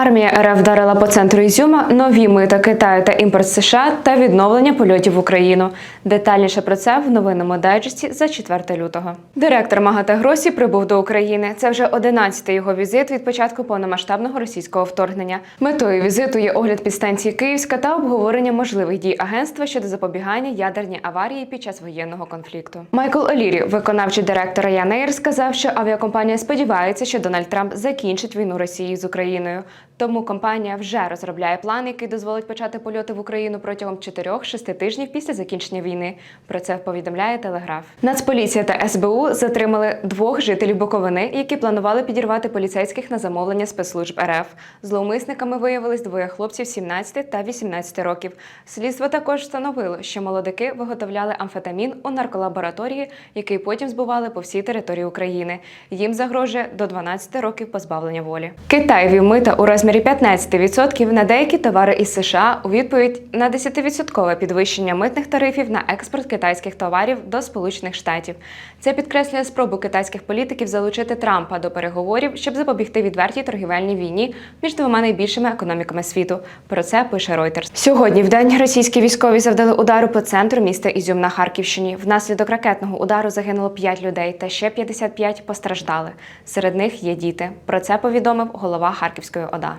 Армія РФ вдарила по центру Ізюма нові мита Китаю та імпорт США та відновлення польотів в Україну. Детальніше про це в новинному дайджесті за 4 лютого. Директор МАГАТЕ Гросі прибув до України. Це вже 11-й його візит від початку повномасштабного російського вторгнення. Метою візиту є огляд підстанції Київська та обговорення можливих дій агентства щодо запобігання ядерній аварії під час воєнного конфлікту. Майкл Олірі, виконавчий директор Ryanair, сказав, що авіакомпанія сподівається, що Дональд Трамп закінчить війну Росії з Україною. Тому компанія вже розробляє план, який дозволить почати польоти в Україну протягом 4-6 тижнів після закінчення війни. Про це повідомляє Телеграф. Нацполіція та СБУ затримали двох жителів Буковини, які планували підірвати поліцейських на замовлення спецслужб РФ. Зловмисниками виявились двоє хлопців 17 та 18 років. Слідство також встановило, що молодики виготовляли амфетамін у нарколабораторії, який потім збували по всій території України. Їм загрожує до 12 років позбавлення волі. Китай вів мита у розмірі 15% на деякі товари із США у відповідь на 10% підвищення митних тарифів на експорт китайських товарів до Сполучених Штатів. Це підкреслює спробу китайських політиків залучити Трампа до переговорів, щоб запобігти відвертій торгівельній війні між двома найбільшими економіками світу. Про це пише Reuters. Сьогодні в день російські військові завдали удару по центру міста Ізюм на Харківщині. Внаслідок ракетного удару загинуло 5 людей та ще 55 постраждали. Серед них є діти. Про це повідомив голова Харківської ОДА.